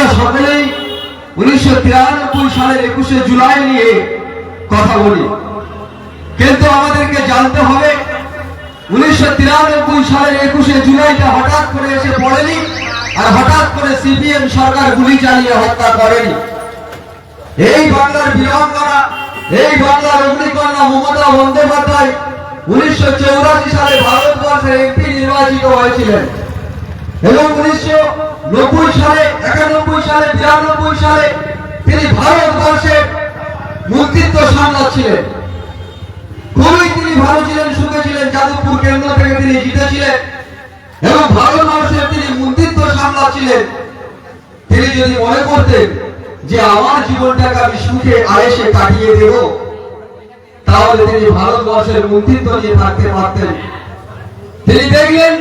আমরা সকলেই উনিশশো তিরানব্বই সালের একুশে জুলাই নিয়ে কথা বলি। কিন্তু আমাদেরকে জানতে হবে, উনিশশো তিরানব্বই সালের একুশে জুলাইটা হঠাৎ করে এসে পড়েনি আর হঠাৎ করে সিপিএম সরকার গুলি চালিয়ে হত্যা করেনি। এই বাংলার বীরাঙ্গনা, এই বাংলার অগ্নিকন্যা মমতা বন্দ্যোপাধ্যায় উনিশশো চৌরাশি সালে ভারতবর্ষের এমপি নির্বাচিত হয়েছিলেন এবং উনিশশো নব্বই সালে সালে মন্ত্রিত্ব সামলাচ্ছিলেন। খুবই তিনি ভালো ছিলেন, সুখে ছিলেন, যাদবপুর কেন্দ্র থেকে তিনি জিতেছিলেন এবং ভারতবর্ষের তিনি মন্ত্রিত্ব সামলাচ্ছিলেন। তিনি যদি মনে করতেন যে আমার জীবনটাকে আমি সুখে আয়েসে কাটিয়ে দেব, তাহলে তিনি ভারতবর্ষের মন্ত্রিত্ব নিয়ে থাকতে পারতেন। তিনি দেখলেন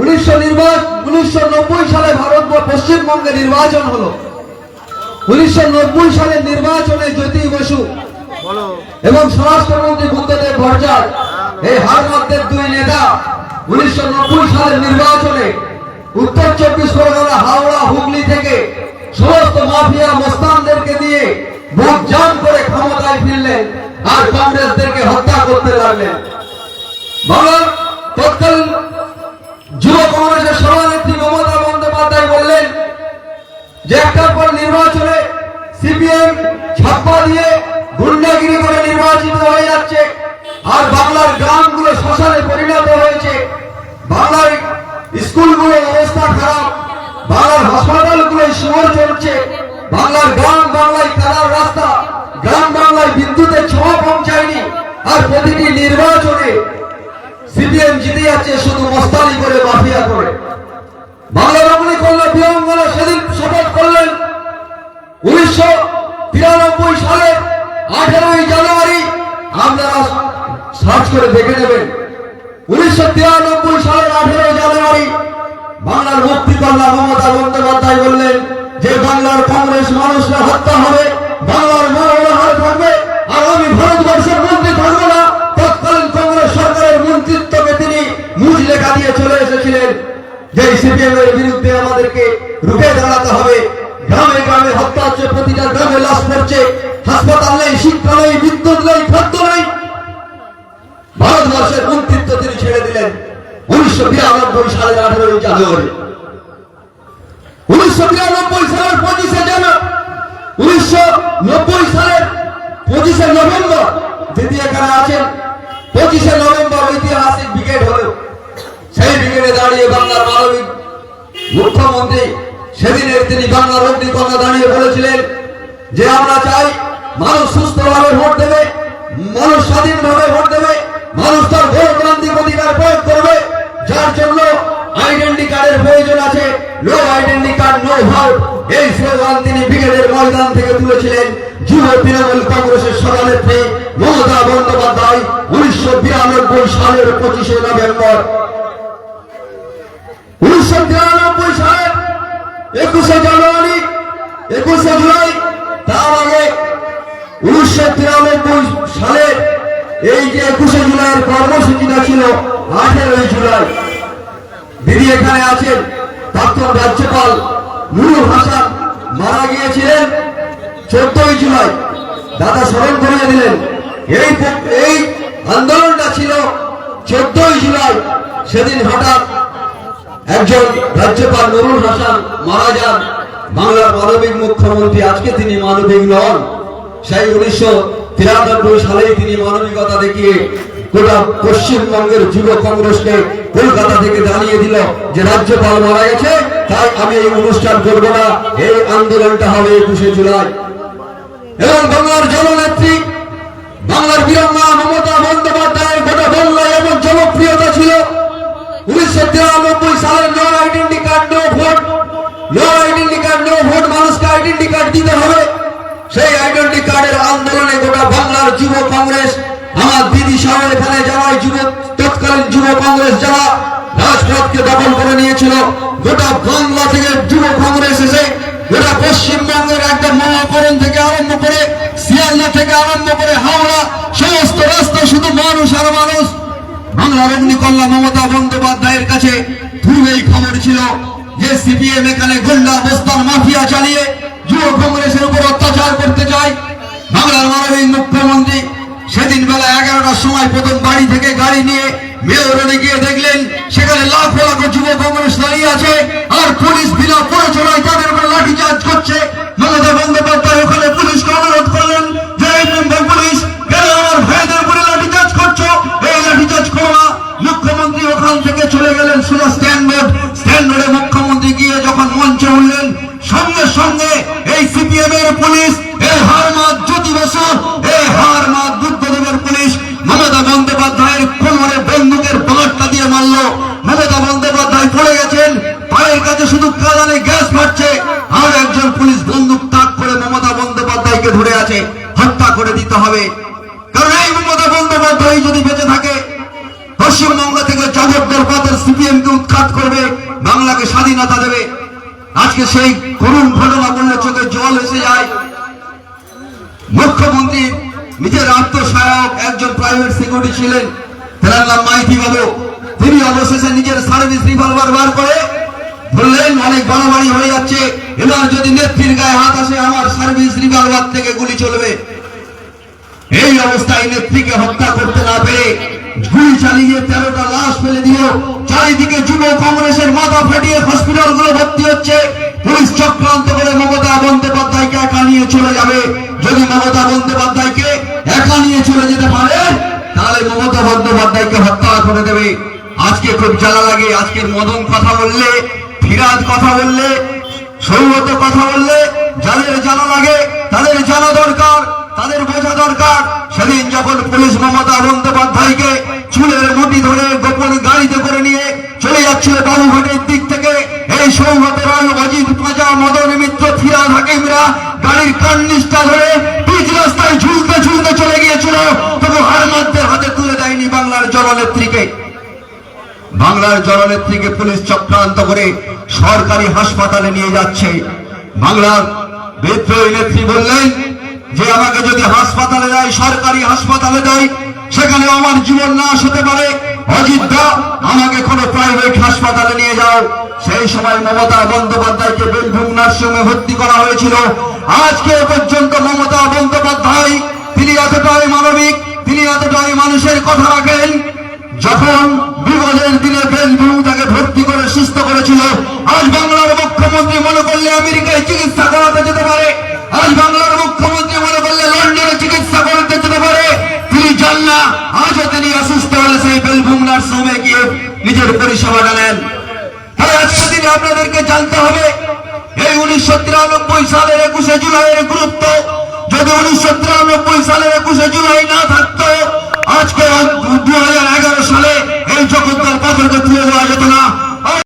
উনিশশো নির্বাচন উনিশশো নব্বই সালে ভারত পশ্চিমবঙ্গে নির্বাচন হলো। উনিশশো নব্বই সালের নির্বাচনে জ্যোতি বসু এবং স্বরাষ্ট্রমন্ত্রী বুদ্ধদেব ভট্টাচার্য এই দুই নেতা উনিশশো নব্বই সালের নির্বাচনে উত্তর চব্বিশ পরগনা হাওড়া হুগলি থেকে সমস্ত মাফিয়া মোস্তানদেরকে দিয়ে জাম করে ক্ষমতায় ফিরলেন আর কংগ্রেসদেরকে হত্যা করতে লাগলেন। তৎকালীন যুব কংগ্রেসের সভানেত্রী মমতা বন্দ্যোপাধ্যায় বললেন যে একটার পর নির্বাচনে সিপিএম ছাপ্পা দিয়ে গুন্ডাগিরি করে নির্বাচিত হয়ে যাচ্ছে। আর বাংলার গ্রামগুলো শ্মশানে পরিণত হয়েছে। বাংলার স্কুলগুলোর অবস্থা খারাপ। বাংলার হাসপাতালগুলো শুয়োর চলছে। বাংলার গ্রাম বাংলায় খেলার রাস্তা। গ্রাম বাংলায় বিদ্যুতের ছোঁয়া পৌঁছায়নি। আর প্রতিটি নির্বাচনে সিপিএম জিতে যাচ্ছে শুধু মস্তানি করে, মাফিয়া করে। বাংলা রমণী কন্যা বীরঙ্গনা সেদিন শপথ করলেন। উনিশশো তিরানব্বই সালের আঠেরোই জানুয়ারি আপনারা সার্চ করে দেখে নেবেন। উনিশশো তিরানব্বই সালের আঠেরোই জানুয়ারি বাংলার মুক্তি কন্যা মমতা বন্দ্যোপাধ্যায় বললেন যে বাংলার কংগ্রেস মানুষরা হত্যা হবে, বাংলার মনোরহার থাকবে, আর আমি ভারতবর্ষের মন্ত্রী থাকব না। তৎকালীন কংগ্রেস সরকারের মন্ত্রিত্বকে তিনি মুজ লেখা দিয়ে চলে এসেছিলেন। যে সিপিএম এর বিরুদ্ধে আমাদেরকে রুখে দাঁড়াতে হবে হচ্ছে প্রতিটা গ্রামে লাশ পড়ছে। হাসপাতাল নেই শিক্ষা নেই বিদ্যুৎ নেই খাদ্য নেই। ভারতবর্ষের মন্ত্রিত্ব তিনি ছেড়ে দিলেন। উনিশশো বিরানব্বই সালের আঠেরোই জানুয়ারি। উনিশশো বিরানব্বই সালের পঁচিশে জানুয়ারি। উনিশশো নব্বই সালের পঁচিশে নভেম্বর দিদি এখানে আছেন। পঁচিশে নভেম্বর ঐতিহাসিক ব্রিগেড হলো। সেই ব্রিগেডে দাঁড়িয়ে বাংলার মানবিক মুখ্যমন্ত্রী সেদিনের তিনি বাংলার অগ্নিকন্যা দাঁড়িয়ে বলেছিলেন যে আমরা চাই মানুষ সুস্থভাবে ভোট দেবে, মানুষ স্বাধীনভাবে ভোট দেবে, মানুষ তার ভোটক্রান্তিক অধিকার প্রয়োগ করবে, যার জন্য আইডেন্টি কার্ডের প্রয়োজন আছে। No identity card no vote এই স্লোগান তিনি ব্রিগেডের ময়দান থেকে তুলেছিলেন। যুব তৃণমূল কংগ্রেসের সভানেত্রী মমতা বন্দ্যোপাধ্যায় উনিশশো বিরানব্বই সালের পঁচিশে নভেম্বর। একুশে জুলাই, তার আগে উনিশশো তিরানব্বই সালের এই যে একুশে জুলাইয়ের কর্মসূচিটা ছিল আঠেরোই জুলাই। দিদি এখানে আছেন, প্রাক্তন রাজ্যপাল নুরুল হাসান মারা গিয়েছিলেন চোদ্দই জুলাই। দাদা স্মরণ করিয়ে দিলেন, এই এই আন্দোলনটা ছিল চোদ্দই জুলাই। সেদিন হঠাৎ একজন রাজ্যপাল নুরুল হাসান মারা যান। বাংলার মানবিক মুখ্যমন্ত্রী আজকে তিনি মানবিক নন। সেই উনিশশো তিরানব্বই সালেই তিনি মানবিকতা দেখিয়ে গোটা পশ্চিমবঙ্গের যুব কংগ্রেসকে কলকাতা থেকে জানিয়ে দিল যে রাজ্যপাল মারা গেছে, তাই আমি এই অনুষ্ঠান করব না, এই আন্দোলনটা হবে একুশে জুলাই। এবং বাংলার জননেত্রী, বাংলার বীরঙ্গা মমতা বন্দ্যোপাধ্যায়ের গোটা বাংলায় এমন জনপ্রিয়তা ছিল। উনিশশো তিরানব্বই আইডেন্টি কার্ড দিতে হবে। সেই আইডেন্টি কার্ডের আন্দোলনে গোটা বাংলার যুব কংগ্রেস, আমার দিদি সহ এখানে যারা যুব, তৎকালীন যুব কংগ্রেস যারা রাজপথকে দখল করে নিয়েছিল, গোটা বাংলা থেকে যুব কংগ্রেস এসে গোটা পশ্চিমবঙ্গের একদম মহাকরণ থেকে আরম্ভ করে, শিয়ালদা থেকে আরম্ভ করে হাওড়া, সমস্ত রাস্তা শুধু মানুষ আর মানুষ। বাংলার অগ্নিকন্যা মমতা বন্দ্যোপাধ্যায়ের কাছে পূর্বেই খবর ছিল। যে সিপিএম এখানে গুন্ডা বস্তান মাফিয়া চালিয়ে যুব কংগ্রেসের উপর অত্যাচার করতে চায়, বাংলার মাননীয় মুখ্যমন্ত্রী সেদিন বেলা এগারোটার সময় প্রথম বাড়ি থেকে গাড়ি নিয়ে মেয়র রোডে গিয়ে দেখলেন, সেখানে লাখ লাখ যুব কংগ্রেস দাঁড়িয়ে আছে, আর পুলিশ বিনা পরিচয় তাদের উপর লাঠিচার্জ করছে, মমতা বন্দ্যোপাধ্যায় হত্যা করে দিতে হবে। কারণ এই মমতা বন্দ্যোপাধ্যায় যদি বেঁচে থাকে, পশ্চিমবঙ্গ থেকে জগদ্দল পাতের সিপিএম কে উৎখাত করবে, বাংলাকে স্বাধীনতা দেবে। আজকে সেই করুণ ঘটনা বললে চোখে জল এসে যায়। মুখ্যমন্ত্রী নিজের আত্মসহায়ক একজন প্রাইভেট সিকিউরিটি ছিলেন, তার নাম মাইতি বাবু। তিনি অবশেষে নিজের সার্ভিস রিভলভার বার করে বললেন, অনেক বাড়াবাড়ি হয়ে যাচ্ছে। এবার যদি নেত্রীর গায়ে হাত আসে, আমার সার্ভিস রিভলভার থেকে গুলি চলবে। এই অবস্থায় নেত্রীকে হত্যা করতে না পেরে গুলি চালিয়ে তেরোটা লাশ ফেলে দিল। চারিদিকে যুব কংগ্রেসের মাথা ফাটিয়ে হসপিটালগুলো ভর্তি হচ্ছে। পুলিশ চক্রান্ত করে মমতা বন্দ্যোপাধ্যায়কে একা নিয়ে চলে যাবে। যদি মমতা বন্দ্যোপাধ্যায়কে একা নিয়ে চলে যেতে পারে, তাহলে মমতা বন্দ্যোপাধ্যায়কে হত্যা করে দেবে। আজকে খুব জ্বালা লাগে আজকের মদন কথা বললে ফিরাজ কথা বললে সৌগত কথা বললে, যাদের জানা লাগে, তাদের জানা দরকার, তাদের বোঝা দরকার। সেদিন যখন পুলিশ মমতা বন্দ্যোপাধ্যায়কে চুলের মুঠি ধরে গোপন গাড়িতে করে নিয়ে চলে যাচ্ছিল বাবুঘাটের দিক থেকে, এই সৌগত রায়, অজিত পাজা মদন মিত্র ফিরাজ হাকিমরা গাড়ির কান্নিষ্ঠা ধরে পিচ রাস্তায় ঝুলতে ঝুলতে চলে গিয়েছিল। তবু হারমাদদের হাতে তুলে দেয়নি বাংলার জননেত্রীকে। বাংলার জননেত্রীকে পুলিশ চক্রান্ত করে সরকারি হাসপাতালে নিয়ে যাচ্ছে। বাংলার বিদ্রোহী নেত্রী বললেন যে, আমাকে যদি হাসপাতালে দেয়, সরকারি হাসপাতালে দেয়, সেখানে আমার জীবন নাশ হতে পারে। অজিত আমাকে কোনো প্রাইভেট হাসপাতালে নিয়ে যাও। সেই সময় মমতা বন্দ্যোপাধ্যায়কে বীরভূম নার্সিংহোমে ভর্তি করা হয়েছিল। আজকে পর্যন্ত মমতা বন্দ্যোপাধ্যায় তিনি এতটাই মানবিক, তিনি এতটাই মানুষের কথা রাখেন যখন বিপদের দিনে বেলভিউ তাকে ভর্তি করে সুস্থ করেছিল, আজ বাংলার মুখ্যমন্ত্রী মনে করলে আমেরিকায় চিকিৎসা করাতে যেতে পারে। আজ বাংলার মুখ্যমন্ত্রী মনে করলে লন্ডনে চিকিৎসা করাতে যেতে পারে। তিনি যান না, আজও তিনি অসুস্থ হলে সেই বেলভিউ নার্সিংহোমে গিয়ে নিজের পরিষেবাটা নেন। তাই আজকে দিনে আপনাদেরকে জানতে হবে, এই উনিশশো তিরানব্বই সালের একুশে জুলাইয়ের গুরুত্ব। যদি উনিশশো তিরানব্বই সালের একুশে জুলাই না থাকতো আজকে দু হাজার এগারো সালে এই জগৎদার পাথরকে তুলে দেওয়া যেত না।